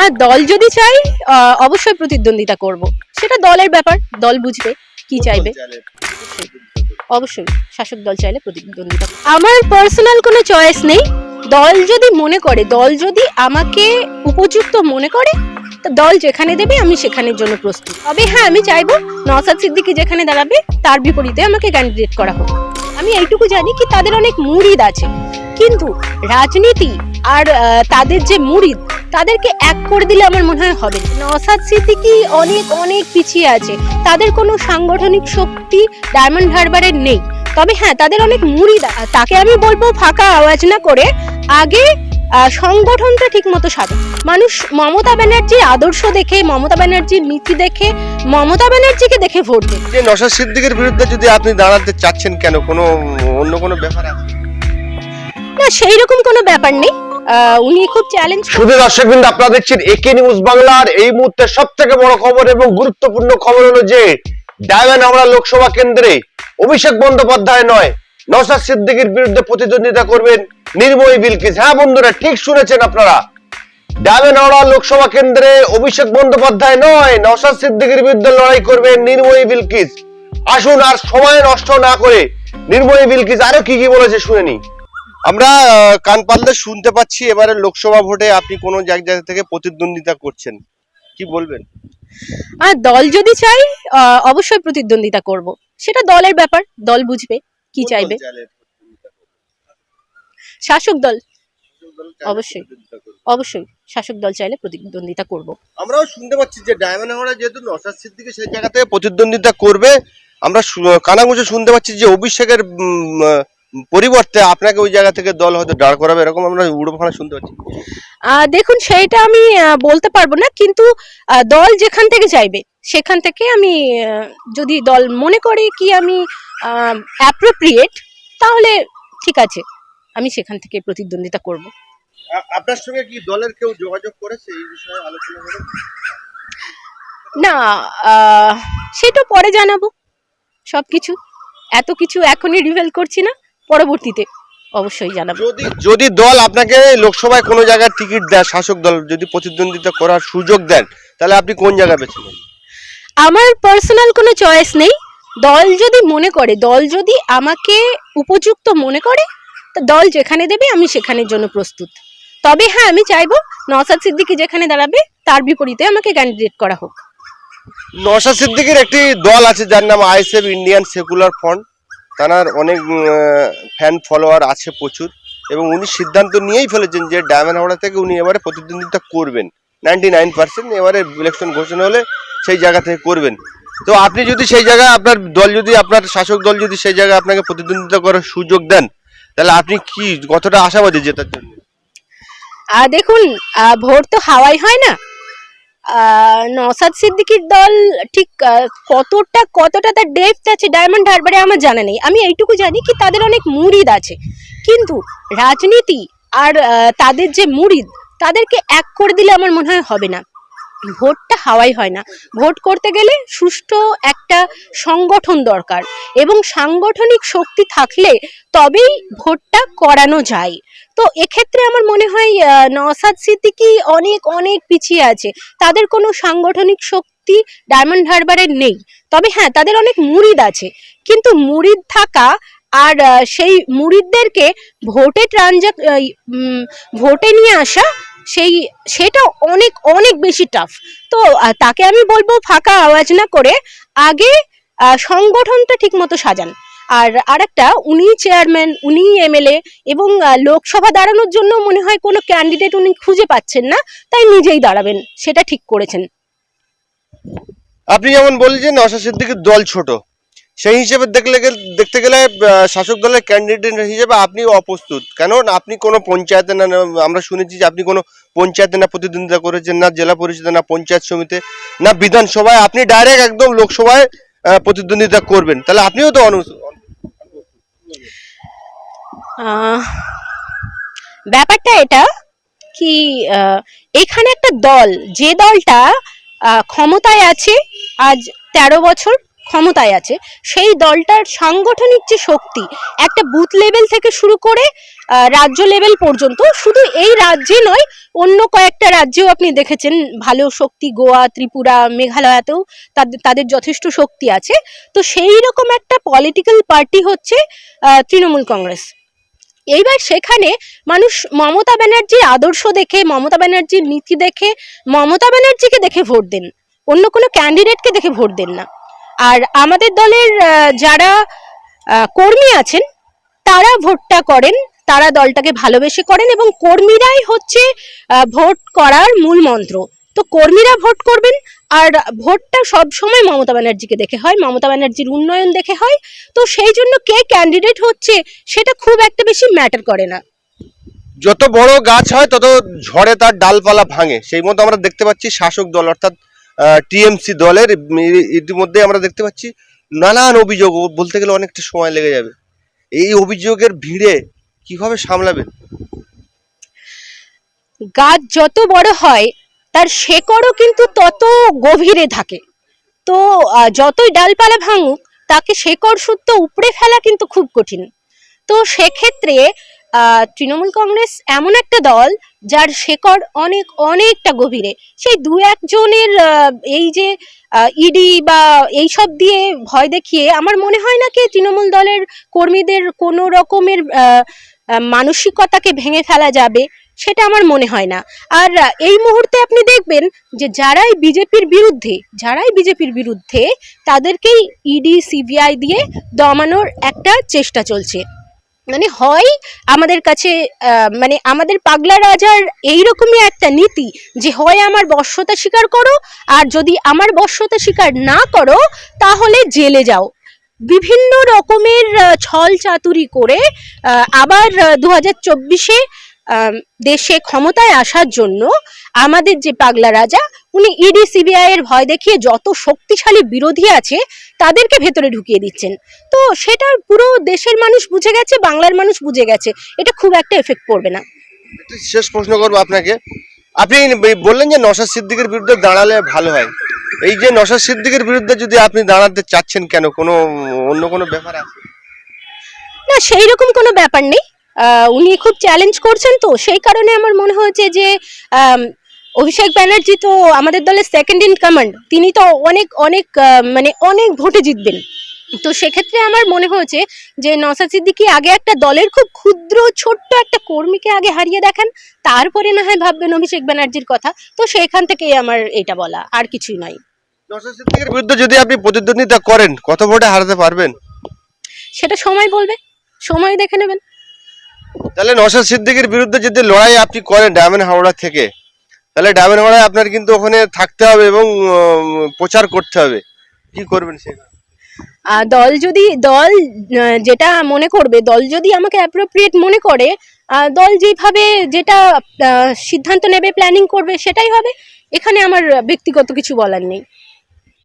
আর দল যদি চাই অবশ্যই প্রতিদ্বন্দ্বিতা করব। সেটা দলের ব্যাপার দল বুঝবে কি চাইবে। অবশ্যই শাসক দল চাইলে প্রতিদ্বন্দ্বিতা আমার পার্সোনাল কোনো চয়েস নেই। দল যদি মনে করে দল যদি আমাকে উপযুক্ত মনে করে তো দল যেখানে দেবে আমি সেখানের জন্য প্রস্তুত। তবে হ্যাঁ আমি চাইব নসাদ সিদ্দিকি যেখানে দাঁড়াবে তার বিপরীতে আমাকে ক্যান্ডিডেট করা হোক। আমি এইটুকু জানি কি তাদের অনেক মুরিদ আছে। কিন্তু রাজনীতি আর তাদের যে মুরিদ তাদেরকে এক করে দিলে আমার মনে হয় হবে নসাদ সিদ্দিকি অনেক অনেক পিছিয়ে আছে। তাদের কোনো সাংগঠনিক শক্তি ডায়মন্ড হারবারের নেই। তবে হ্যাঁ তাদের অনেক মুড়ি তাকে আমি বলব ফাঁকা আওয়াজ না করে আগে সংগঠনটা ঠিক মতো সাজা মানুষ মমতা ব্যানার্জির আদর্শ দেখে মমতা ব্যানার্জির নীতি দেখে মমতা ব্যানার্জিকে দেখে ভোট দেবে যে নশা সিদ্দিকের বিরুদ্ধে যদি আপনি দাঁড়াতে চাচ্ছেন কেন? কোনো অন্য কোনো ব্যাপার আছে? না সেই রকম কোনো ব্যাপার নেই। হ্যাঁ ঠিক শুনেছেন আপনারা। ডায়মন্ড লোকসভা কেন্দ্রে অভিষেক বন্দ্যোপাধ্যায় নয়, নওশাদ সিদ্দিকীর বিরুদ্ধে লড়াই করবেন নির্ময়ী বিলকিস। আসুন আর সময় নষ্ট না করে নির্ময়ী বিলকিস আরও কি কি বলেছে শুনে নি আমরা কান পাতলে শুনতে পাচ্ছি এবারে লোকসভা ভোটে আপনি কোন জায়গা থেকে প্রতিদ্বন্দ্বিতা করছেন। কি বলবেন? আর দল যদি চাই অবশ্যই প্রতিদ্বন্দ্বিতা করব। সেটা দলের ব্যাপার দল বুঝবে কি চাইবে। শাসক দল। অবশ্যই। অবশ্যই শাসক দল চাইলে প্রতিদ্বন্দ্বিতা করব। আমরাও শুনতে পাচ্ছি যে ডায়মন্ড হাওড়া যেহেতু নসাদ সিদ্দিকি সেই জায়গা থেকে প্রতিদ্বন্দ্বিতা করবে। আমরা কানাগুজে শুনতে পাচ্ছি যে অভিষেকের পরিবর্তে আপনাকে ওই জায়গা থেকে দল হয়তো দাঁড় করাবে এরকম আমরা উড়োফানা শুনতে পাচ্ছি। দেখুন সেইটা আমি বলতে পারব না কিন্তু দল যেখান থেকে চাইবে সেখান থেকে আমি যদি দল মনে করে কি আমি অ্যাপ্রোপ্রিয়েট তাহলে ঠিক আছে আমি সেখান থেকে প্রতিদ্বন্দ্বিতা করব। আপনার সঙ্গে কি দলের কেউ যোগাযোগ করেছে এই বিষয়ে আলোচনা করে? না সেটা পরে জানাব সবকিছু। এত কিছু এখনই রিভেল করছি না। পরবর্তীতে অবশ্যই জানাব। যদি যদি দল আপনাকে লোকসভায় কোনো জায়গায় টিকিট দেয় শাসক দল যদি প্রতিদ্বন্দ্বিতা করার সুযোগ দেন তাহলে আপনি কোন জায়গা বেছে নেবেন আমার পার্সোনাল কোনো চয়েস নেই। দল যদি মনে করে দল যদি আমাকে উপযুক্ত মনে করে তো দল যেখানে দেবে আমি সেখানের জন্য প্রস্তুত। তবে হ্যাঁ আমি চাইব নওসাদ সিদ্দিকি যেখানে দাঁড়াবে তার বিপরীতে আমাকে ক্যান্ডিডেট করা হোক। নশা সিদ্দিকের একটি দল আছে যার নাম আইএসএফ ইন্ডিয়ান সেকুলার ফ্রন্ট। তার অনেক ফ্যান ফলোয়ার আছে প্রচুর এবং উনি সিদ্ধান্ত নিয়েই ফেলেছেন যে ডায়মন্ড হাওড়া থেকে উনি এবারে প্রতিদ্বন্দ্বিতা করবেন। নাইনটি নাইন পার্সেন্ট এবারে ইলেকশন ঘোষণা হলে সেই জায়গা থেকে করবেন। তো আপনি যদি সেই জায়গায় আপনার দল যদি, আপনার শাসক দল যদি সেই জায়গায় আপনাকে প্রতিদ্বন্দ্বিতা করার সুযোগ দেন, তাহলে আপনি কি কতটা আশাবাদী জেতার জন্য? দেখুন ভোট তো হাওয়াই হয় না। আহ, নওসাদ সিদ্দিকির দল ঠিক কতটা কতটা তার ডেপথ আছে ডায়মন্ড হারবারে আমার জানা নেই। আমি এইটুকু জানি কি তাদের অনেক মুরিদ আছে। কিন্তু রাজনীতি আর তাদের যে মুরিদ তাদেরকে এক করে দিলে আমার মনে হয় হবে না। ভোটটা হাওয়াই হয় না। ভোট করতে গেলে সুষ্ঠু একটা সংগঠন দরকার এবং সাংগঠনিক শক্তি থাকলে তবেই ভোটটা করানো যায়। তো এক্ষেত্রে আমার মনে হয় নওসাদ সিদ্দিকি অনেক অনেক পিছিয়ে আছে। তাদের কোনো সাংগঠনিক শক্তি ডায়মন্ড হারবারের নেই। তবে হ্যাঁ তাদের অনেক মুরিদ আছে। কিন্তু মুরিদ থাকা আর সেই মুরিদদেরকে ভোটে ট্রানজাক ভোটে নিয়ে আসা সেই, সেটা অনেক অনেক বেশি টাফ তো তাকে আমি বলব ফাঁকা আওয়াজ না করে আগে সংগঠনটা ঠিক মতো সাজান। আর আরেকটা, উনি চেয়ারম্যান উনি এমএলএ এবং লোকসভা দাঁড়ানোর জন্য মনে হয় কোনো ক্যান্ডিডেট উনি খুঁজে পাচ্ছেন না, তাই নিজেই দাঁড়াবেন, সেটা ঠিক করেছেন। আপনি যেমন বলছেন নশা সিদ্দিকের দল ছোট। সেই হিসেবে দেখলে দেখতে গেলে শাসক দলের ক্যান্ডিডেট হিসেবে আপনি অপ্রস্তুত। কেন আপনি কোনো পঞ্চায়েতে না না, আমরা শুনেছি যে আপনি কোনো পঞ্চায়েতে না প্রতিদ্বন্দ্বিতা করেছেন না জেলা পরিষদে না পঞ্চায়েত সমিতি না বিধানসভায়। আপনি ডাইরেক্ট একদম লোকসভায় প্রতিদ্বন্দ্বিতা করবেন। তাহলে আপনিও তো অনু ব্যাপারটা এটা কি এখানে একটা দল যে দলটা ক্ষমতায় আছে আজ তেরো বছর ক্ষমতায় আছে, সেই দলটার সাংগঠনিক যে শক্তি, একটা বুথ লেভেল থেকে শুরু করে রাজ্য লেভেল পর্যন্ত, শুধু এই রাজ্যে নয়, অন্য কয়েকটা রাজ্যেও আপনি দেখেছেন, ভালো শক্তি, গোয়া, ত্রিপুরা, মেঘালয়াতেও তাদের তাদের যথেষ্ট শক্তি আছে। তো সেই রকম একটা পলিটিক্যাল পার্টি হচ্ছে তৃণমূল কংগ্রেস। এইবার সেখানে মানুষ মমতা ব্যানার্জির আদর্শ দেখে, মমতা ব্যানার্জির নীতি দেখে, মমতা ব্যানার্জিকে দেখে ভোট দেন। অন্য কোনো ক্যান্ডিডেটকে দেখে ভোট দেন না। আর আমাদের দলের যারা কর্মী আছেন, তারা ভোটটা করেন, তারা দলটাকে ভালোবেসে করেন এবং কর্মীরাই হচ্ছে ভোট করার মূল মন্ত্র। তো কর্মীরা ভোট করবেন, আর ভোটটা সব সময় মমতা ব্যানার্জিকে দেখে হয়, মমতা ব্যানার্জির উন্নয়ন দেখে হয়। তো সেই জন্য কে ক্যান্ডিডেট হচ্ছে, সেটা খুব একটা বেশি ম্যাটার করে না। যত বড় গাছ হয়, তত ঝড়ে তার ডালপালা ভাঙে। সেই মতো আমরা দেখতে পাচ্ছি শাসক দল, অর্থাৎ টিএমসি দলের ইতিমধ্যে আমরা দেখতে পাচ্ছি নানান অভিযোগ বলতে গেলে অনেকটা সময় লেগে যাবে। এই অভিযোগের ভিড়ে কীভাবে সামলাবেন? গাছ যত বড় হয়, তার শেকড়ও কিন্তু তত গভীরে থাকে। তো যতই ডালপালা ভাঙুক, তাকে শেকড় সুদ্ধ উপড়ে ফেলা কিন্তু খুব কঠিন। তো সেক্ষেত্রে তৃণমূল কংগ্রেস এমন একটা দল যার শেকড় অনেক, অনেকটা গভীরে। সেই দু একজনের এই যে ইডি বা এইসব দিয়ে ভয় দেখিয়ে আমার মনে হয় না কি তৃণমূল দলের কর্মীদের কোনো রকমের মানসিকতাকে ভেঙে ফেলা যাবে, সেটা আমার মনে হয় না। আর এই মুহূর্তে আপনি দেখবেন যে যারাই বিজেপির বিরুদ্ধে, যারাই বিজেপির বিরুদ্ধে তাদেরকেই ইডি সিবিআই দিয়ে দমানোর একটা চেষ্টা চলছে। মানে হয় আমাদের কাছে মানে আমাদের পাগলা রাজার এইরকমই একটা নীতি যে হয় আমার বর্ষতা স্বীকার করো, আর যদি আমার বর্ষতা স্বীকার না করো, তাহলে জেলে যাও। বিভিন্ন রকমের ছল চাতুরি করে আবার দু হাজার চব্বিশে দেশে ক্ষমতায় আসার জন্য আমাদের যে পাগলা রাজা উনি ইডি সিবিআই এর ভয় দেখিয়ে যত শক্তিশালী বিরোধী আছে তাদেরকে ভেতরে ঢুকিয়ে দিচ্ছেন। তো সেটা পুরো দেশের মানুষ বুঝে গেছে বাংলার মানুষ বুঝে গেছে। এটা খুব একটা এফেক্ট পড়বে না। শেষ প্রশ্ন করব আপনাকে। আপনি বললেন যে নশা সিদ্দিকের বিরুদ্ধে দাঁড়ালে ভালো হয়। এই যে নশা সিদ্দিকের বিরুদ্ধে যদি আপনি দাঁড়াতে চাচ্ছেন কেন? কোনো অন্য কোনো ব্যাপার আছে? না সেই রকম কোনো ব্যাপার নেই। উনি খুব চ্যালেঞ্জ করছেন তো। সেই কারণে আমার মনে হয়েছে যে অভিষেক ব্যানার্জি তো আমাদের দলের সেকেন্ড ইন কমান্ড তিনি তো অনেক অনেক মানে অনেক ভোটে জিতবেন। তো সেক্ষেত্রে আমার মনে হয়েছে যে নসা সিদ্দিকি আগে একটা দলের খুব ক্ষুদ্র ছোট্ট একটা কর্মীকে আগে হারিয়ে দেখান তারপরে না হয় ভাববেন অভিষেক ব্যানার্জির কথা। তো সেখান থেকেই আমার এটা বলা আর কিছুই নয়। নশা সিদ্দিকের বিরুদ্ধে যদি আপনি প্রতিদ্বন্দ্বিতা করেন কত ভোটে হারাতে পারবেন? সেটা সময় বলবে সময় দেখে নেবেন। তাহলে নশাদ সিদ্দিকের বিরুদ্ধে যদি লড়াই আপনি করেন ডায়মন্ড হাওড়া থেকে তাহলে ডাবের হাওড়ায় আপনার কিন্তু ওখানে থাকতে হবে এবং প্রচার করতে হবে। কি করবেন সেটা? দল যদি, দল যেটা মনে করবে, দল যদি আমাকে অ্যাপ্রোপ্রিয়েট মনে করে দল যেভাবে যেটা সিদ্ধান্ত নেবে প্ল্যানিং করবে, সেটাই হবে। এখানে আমার ব্যক্তিগত কিছু বলার নেই।